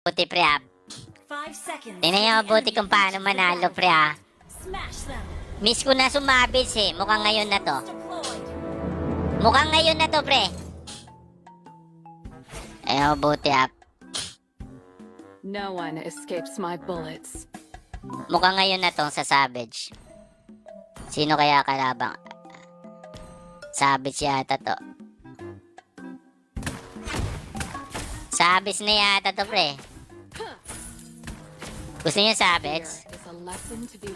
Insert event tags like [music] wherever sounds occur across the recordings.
Buti pre ah. Tingnan niyo mabuti kung paano manalo pre ah. Miss ko na sumabis eh. Mukhang ngayon na to. Mukhang ngayon na to pre. Ayun, mabuti ah. No one escapes my bullets. Mukhang ngayon na tong sa Savage. Sino kaya kalabang? Savage yata to. Savage na yata to, pre. Gusto niya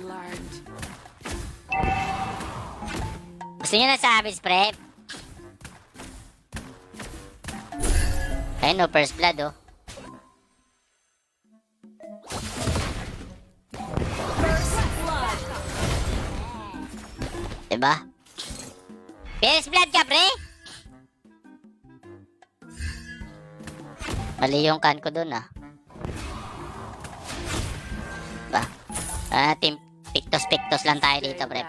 learned. Gusto niya na Savage, pre? Ayun, no, first blood, oh. Diba? First blood ka, pre? Mali yung kan ko dun, ah. Ah, team pictos-pictos lang tayo dito, pre.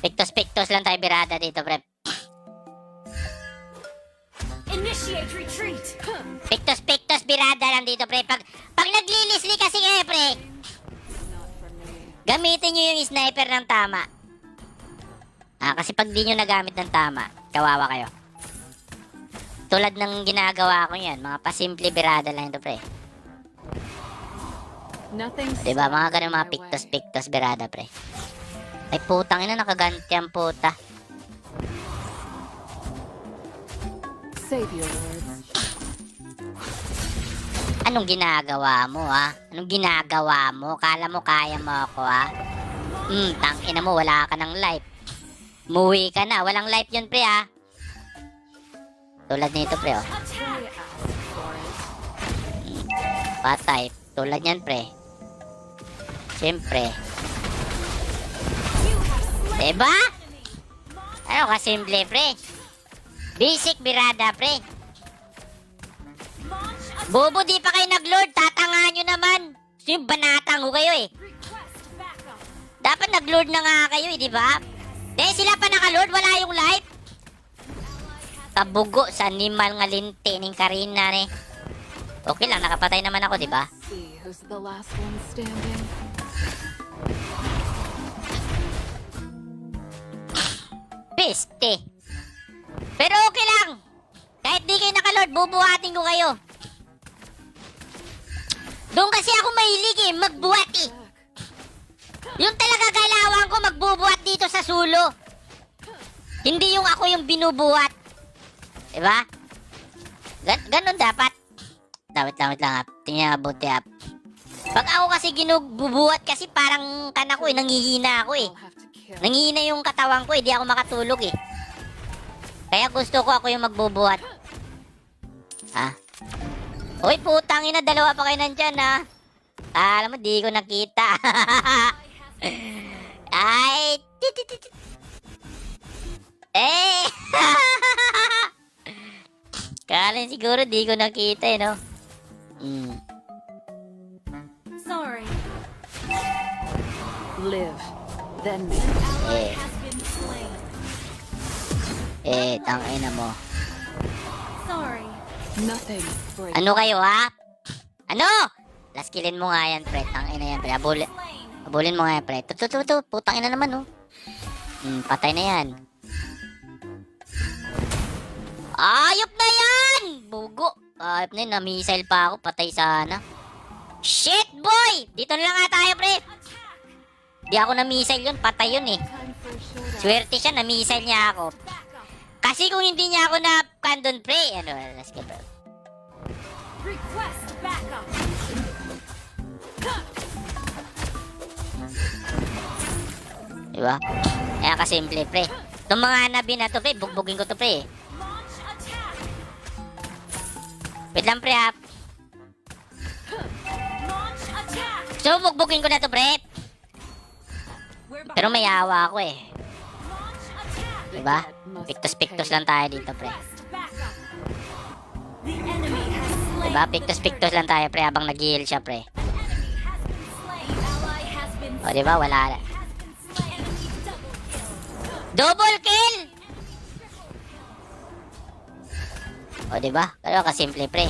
Pictos-pictos lang tayo birada dito, pre. Initiate retreat. Pictos-pictos birada lang dito, pre. Pag, pag naglilisli kasi ngayon, pre, gamitin nyo yung sniper ng tama. Ah, kasi pag di nyo nagamit ng tama, kawawa kayo. Tulad ng ginagawa ko yan, mga pasimple birada lang ito, pre. Diba, mga ganun mga pictos-pictos birada, pre. Ay, putang ina, nakaganti ang puta. Save your words. Anong ginagawa mo, ha? Anong ginagawa mo? Kala mo kaya mo ako, ha? Hmm, tangina mo, wala ka ng life. Muwi ka na, walang life yun, pre, ha? Tulad nito, pre, oh. Patay. Tulad yan, pre. Siyempre. Diba? Ano ka simple, pre? Basic birada, pre. Bobo, di pa kayo nag-lord. Tatangahan nyo naman. Yung banatang ho kayo, eh. Dapat nag-lord na nga kayo, eh, di ba? Dahil sila pa naka-lord, wala yung life. Kabugo sa animal nga linti ng Karina, eh. Okay lang, nakapatay naman ako, di ba? Peste. Pero okay lang. Kahit di kayo nakalord, bubuhatin ko kayo. Doon kasi ako mahilig eh, magbuhat eh. Yung talaga galawan ko, magbubuhat dito sa sulo. Hindi yung ako yung binubuhat. Diba? Gan ganon dapat. Dawit lang, wait lang ah. Tingnan nga buti ah. Pag ako kasi ginububuhat kasi parang kan ako eh, nangihina ako eh. Nangihina yung katawan ko, hindi ako makatulog eh. Kaya gusto ko ako yung magbubuhat. Ha? Uy, putang ina, dalawa pa kayo nandyan ha. Alam mo, di ko nakita. [laughs] Ay. Eh! Kala siguro di ko nakita eh, no? Hmm. Sorry. Live. Then. Eh, eh, tangina mo. Sorry. Nothing. Break. Ano kayo, ha? Ano? Last killin mo nga yan, pre. Tangina yan, pre. Slain. abulin mo nga yan, pre. Tu, tu, tu, tu. Putang ina naman, oh. Hmm, patay na yan. Ayop na yan! Bugo. Ayop na yun. Na-missile pa ako. Patay sana. Shit, boy! Dito na lang nga tayo, pre. Di ako na-missile yun. Patay yun, eh. Swerte siya, na-missile niya ako. Kasi kung hindi niya ako na-candon, pre. Ano, let's go, bro. Request backup. Diba? Kaya kasimple, pre. Itong mga nabi na to, pre, bugbugin ko to, pre. Wait lang, pre, ha. Launch attack. So, bugbugin ko na to, pre. Pero may awa ako, eh. Diba? pay. lang tayo dito, pre. Diba? the Pictos-pictos lang tayo, pre, habang nag-heal siya, pre. O, diba? Wala. kill. Double kill! O, di ba? Ganun kasimple, pre.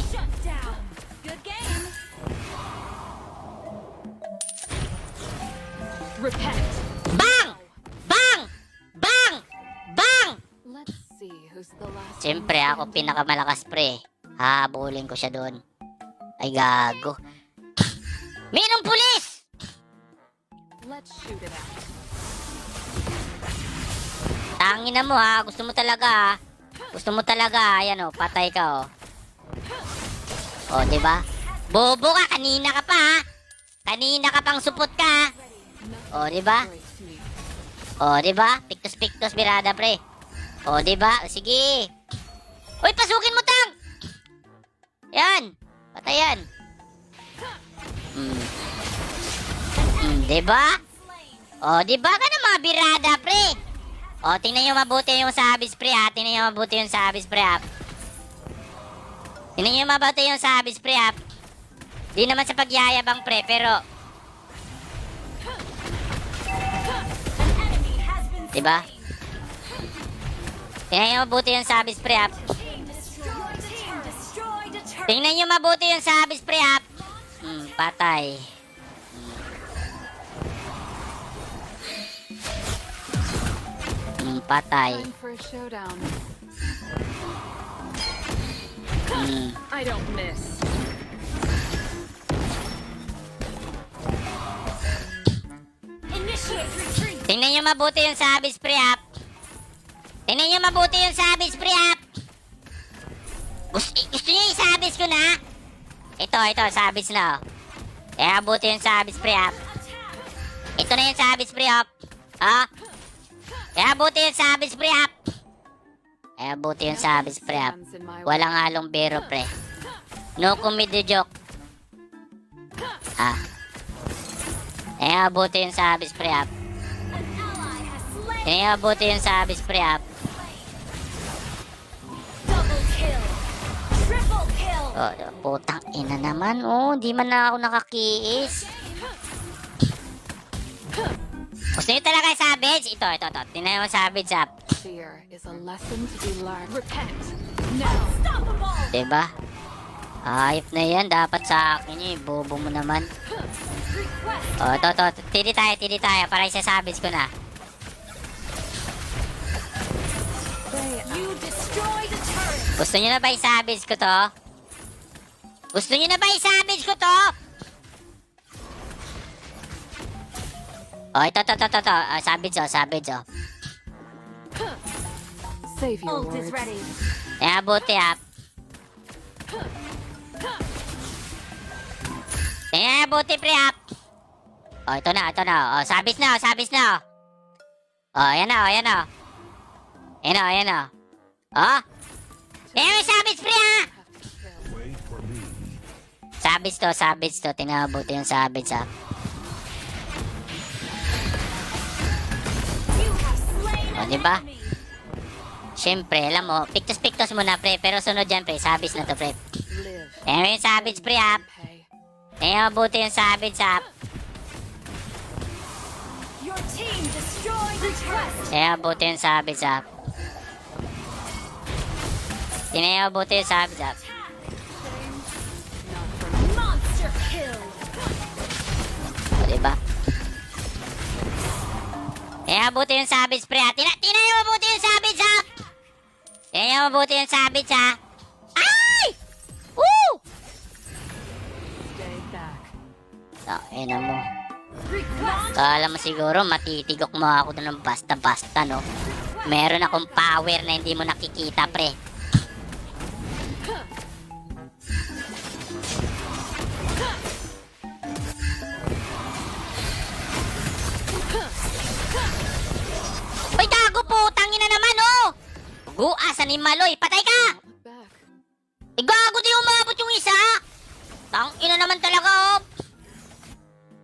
Bang! Bang! Bang! Bang! Siyempre, ako pinakamalakas, pre. Hahabulin ko siya doon. Ay, gago. Minong pulis! Let's shoot it out. Tangin na mo, ha. Gusto mo talaga, ha. Gusto mo talaga, ayan, oh. Patay ka, oh. O, di ba? Bobo ka, kanina ka pa, ha. Kanina ka pang supot ka. O, di ba? O, di ba? Piktos-piktos, birada, pre. O, di ba? Sige. Uy, pasukin mo, tang! Yan. Patay yan. Hmm. Hmm, di ba? O, di ba? Ganun mga birada, pre. O, tingnan nyo mabuti yung sabis, pre, ha. Tingnan nyo mabuti yung sabis, pre, ha. Tingnan nyo mabuti yung sabis, pre, ha. Di naman sa pagyayabang, pre, pero... Diba? Tingnan nyo mabuti yung sabis, pre, ha. Tingnan nyo mabuti yung sabis, pre, ha. Hmm, patay. Hmm, patay. Time for a showdown. Hmm. I don't miss. Tingnan nyo mabuti yung sabis, pre, ha. Tingnan nyo mabuti yung sabis, pre, ha. Gusto, gusto nyo yung sabis ko na? Ito, ito, sabis na, oh. Kaya mabuti yung sabis, pre, ha. Ito na yung sabis, pre, ha. Ha? Kaya mabuti yung sabis, pre, ha. Kaya mabuti yung sabis, pre, way. Walang halong biro, pre. No comedy joke. Ah. Eh, abuti yung sabis, pre, slain. Eh, abuti yung sabis, pre, kill. Oh, putang ina naman, oh. Di man na ako nakakiis. Gusto nyo talaga yung savage? Ito, ito, ito. Tingnan yung savage, ah. Fear is a lesson to be learned. Repent. Now. Diba? Ayop na yan. Dapat sa akin yun. Bobo mo naman. Request. Oh, ito, ito. Tili tayo, tili tayo. Para isa savage ko na. Gusto nyo na ba yung savage ko to? Gusto nyo na ba yung savage ko to? Oh, ito, ito, ito, ito, ito. Ah, savage, oh, savage, oh. Save your Ult is words. ready. Kaya buti, ah. Kaya buti, pre, ah. Oh, ito na, ito na. Oh, sabis na, sabis na, oh. Ayan na, oh, ayan na. oh. Ayan na, ayan na. Oh. Yung sabis, pre, ah. Sabis to, sabis to. Tingnan mo buti yung sabis, ah. An diba? Siyempre, alam mo, piktos-piktos muna, pre. Pero sunod dyan, pre. Sabis na to, pre. Tingnan mo yung sabis, pre. Pay. Tingnan mo buti yung the turret. Tingnan mo buti yung sabis, ah. Tingnan mo buti yung sabis, ah. Tingnan mo buti yung sabis, pre, ah. Tingnan, tingnan mo buti yung sabis, ah. Tingnan mo buti yung sabis, ah. Ay! Woo! Back. Tangina mo. Kala mo siguro matitigok mo ako doon ng basta-basta, no? Meron akong power na hindi mo nakikita, pre. Guasan ni Maloy, patay ka! Eh, gago di umabot yung isa! Tangina naman talaga, oh!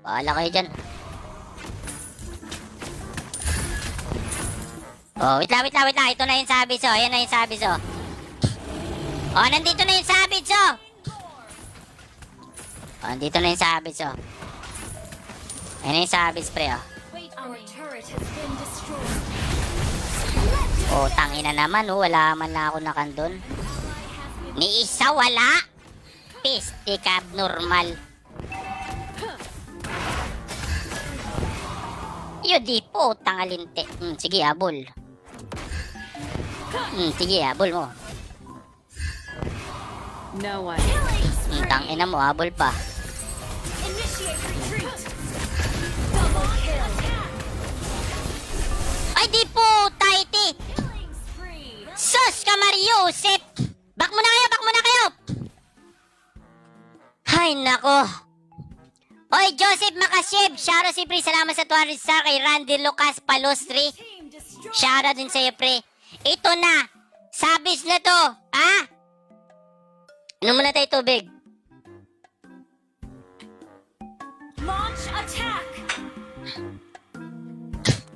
Bahala kayo dyan. Oh, wait lang, wait lang, wait lang. Ito na yung sabis, oh. Ayan na yung sabis, oh. Oh, nandito na yung sabis, oh. Oh, nandito na yung sabis, oh. Ayan na yung sabis, pre, oh. Our turret has been destroyed. Oh, tangina naman, oh. Wala man lang ako nakandun. Ni isa wala. Piste ka abnormal. Yo di po, tangalinte. Hmm, sige, habol. Hmm, sige, habol mo. No one. Hmm, tangina mo, habol pa. Initiate retreat. Double kill. Ay, nako. Oy, Joseph Makashib, shoutout si Pre, salamat sa 200 star kay Randy Lucas Palustri. Shoutout din sa'yo, Pre. Ito na, sabis na to, ha? Ano muna tayo tubig? Launch attack.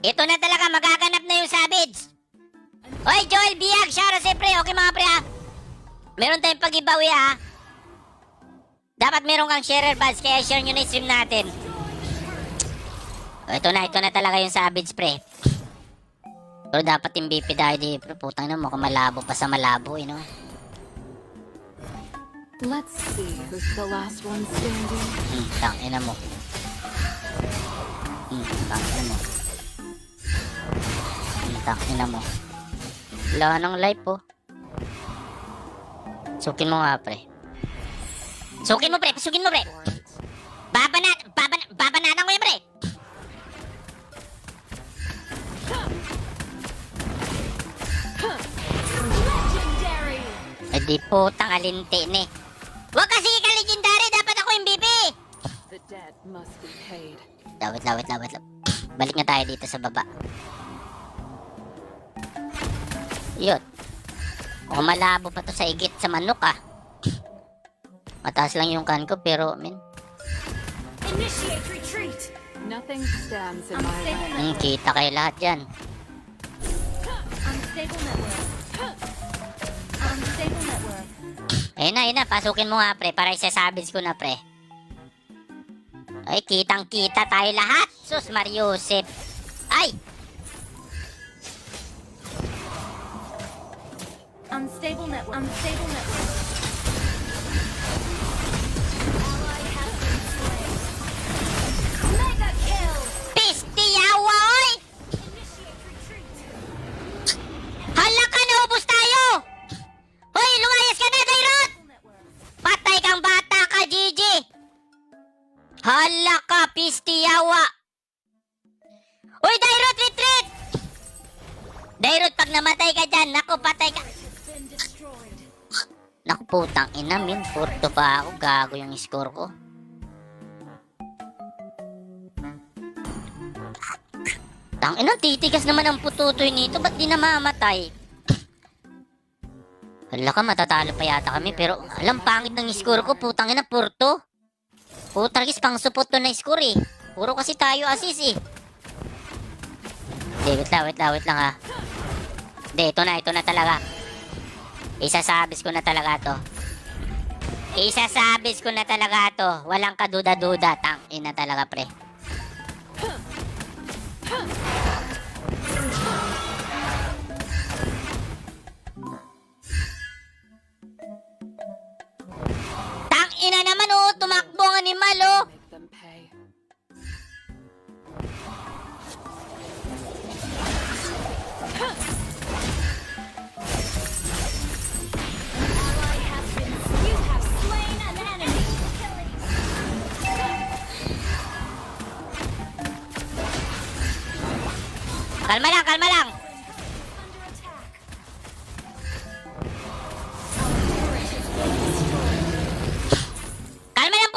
Ito na talaga, magaganap na yung sabits. Oy, Joel Biag, shoutout Pre. Okay, mga Pre, ha? Meron tayong pag-ibawi, ha? Dapat meron kang sharer buds, kaya share nyo na stream natin. O, ito na, ito na talaga yung Savage, pre. Pero dapat yung BP tayo di, pre. Putang na, mukhang malabo pa sa malabo, eh, no? Let's see who's the last one standing. Hmm, tangina mo. Hmm, tangina mo. Hmm, tangina mo. Wala nang life, oh. Sukin mo nga, pre. Sukin mo, pre. Pasukin mo, pre. For it. Babanat, baban, babanatan ko yan, pre. Eh di putang alinti ni. Huwag kasi ka legendary, dapat ako BP. The dead must be paid. Lawit, lawit, lawit, lawit. Balik na tayo dito sa baba. Yun. Mukhang malabo pa to sa igit sa manok ah. Mataas lang yung kan ko pero min. Initiate retreat. Nothing stands in my Unstable way. Hmm, kita kayo lahat network. Ayun na, ayun na. Pasukin mo nga pre para isasabis ko na pre. Ay, kitang kita tayo lahat. Sus, Mariusip. Ay! Unstable network. Unstable network. Putang ina, min. Purto pa ako, gago yung score ko. Tang ina, titigas naman ang pututoy nito. Ba't di namamatay? Hala ka, matatalo pa yata kami. Pero alam, pangit ng score ko. Putang ina, purto. Putang is pang support to na score eh. Puro kasi tayo assist eh. Hindi, wait lang, wait lang, wait lang ha. Hindi, ito na, ito na talaga. Isasabis ko na talaga to. Isasabis ko na talaga to. Walang kaduda-duda. Tang ina talaga, pre. Tang ina naman oh, tumakbo ang animal oh. Kalma lang, kalma lang. Kalma lang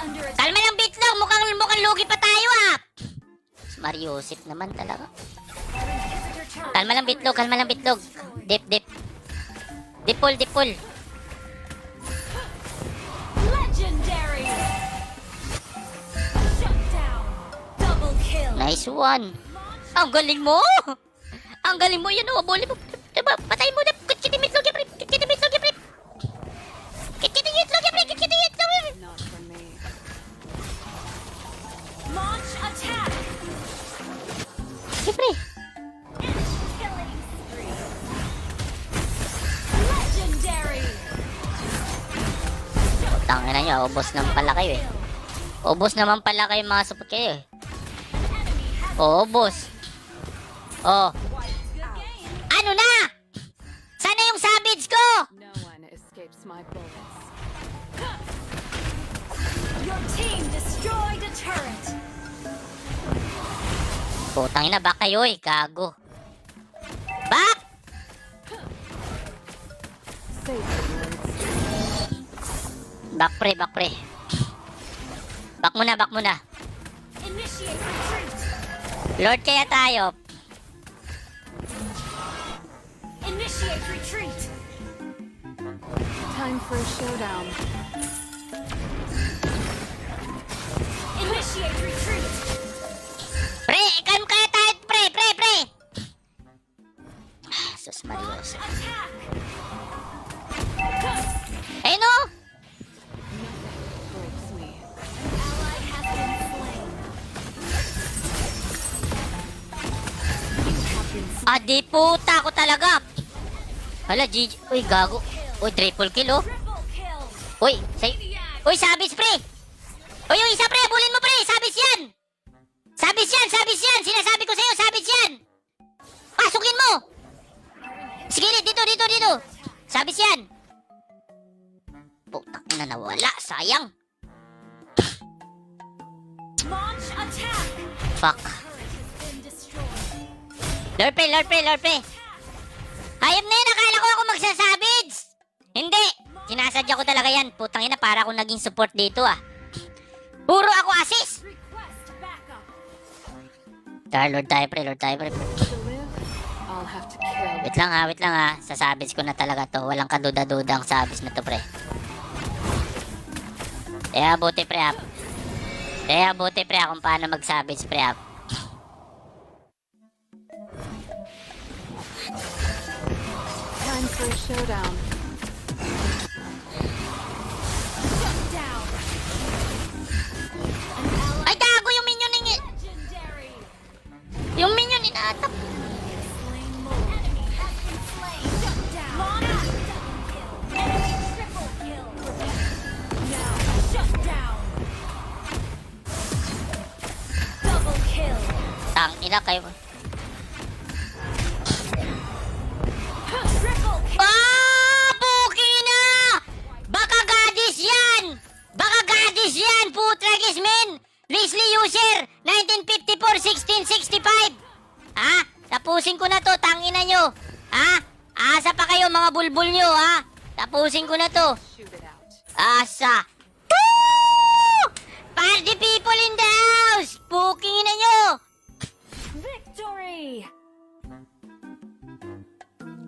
under attack. Kalma lang bitlog. Mukhang, mukhang lugi pa tayo ah. Mariusip naman talaga. Kalma lang bitlog, kalma lang bitlog. Dip, dip. Dipol, dipol. Nice one. Ang galing mo! Ang galing mo, yun o. Oh, Boli mo. Diba? Patay mo na. Kitchen yung itlog, Gabriel. Kitchen yung itlog, Gabriel. Kitchen yung itlog, Gabriel. Kitchen yung itlog, Gabriel. Launch attack. Siyempre. Tangin na nyo, ubos naman pala kayo eh. Ubos naman pala kayo mga support kayo eh. Oo, ubos. Oh. Ano na? Sana yung savage ko? No one escapes my bullets. Your team destroyed a turret. Putang ina, back kayo eh, gago. Back! Back pre, back pre. Back muna, back muna. Initiate retreat. Lord kaya tayo. Initiate retreat. Time for a showdown. Initiate retreat. Pre, kalm kaya tayo, pre, pre, pre. Ah, Sus Marios. Attack. Ah, di puta ko talaga. Hala, GG. Uy, gago. Uy, triple kill, oh. Uy, say... Uy, sabis, pre. Uy, yung isa, pre. Bulin mo, pre. Sabis yan. Sabis yan, sabis yan. Sinasabi ko sa'yo, sabis yan. Pasukin mo. Sige, dito, dito, dito. Sabis yan. Putang na nawala. Sayang. Launch. Fuck. Lord pre, Lord pre, pre. Hayop na yun, akala ko ako magsasabits. Hindi. Sinasadya ko talaga yan. Putang ina, para ako naging support dito ah. Puro ako assist. Tara, Lord tayo pre, Lord tayo pre. Wait lang ha, wait lang ha. Sasabits ko na talaga to. Walang kaduda-duda ang sabis na to pre. Kaya buti pre ah. Kaya buti pre ah kung paano magsabits pre ah. A showdown. Shut down. Ay, gago yung minion ni... Yung minion inaatak. Slain more. Enemy bulbul nyo, ha? Tapusin ko na to! Asa! Woo! Party people in the house! Puki na nyo! Victory.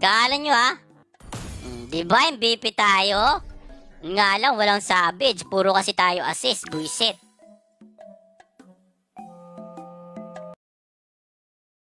Kala nyo ha? Hmm, Di ba MVP tayo? Nga lang, walang savage. Puro kasi tayo assist. Buisit.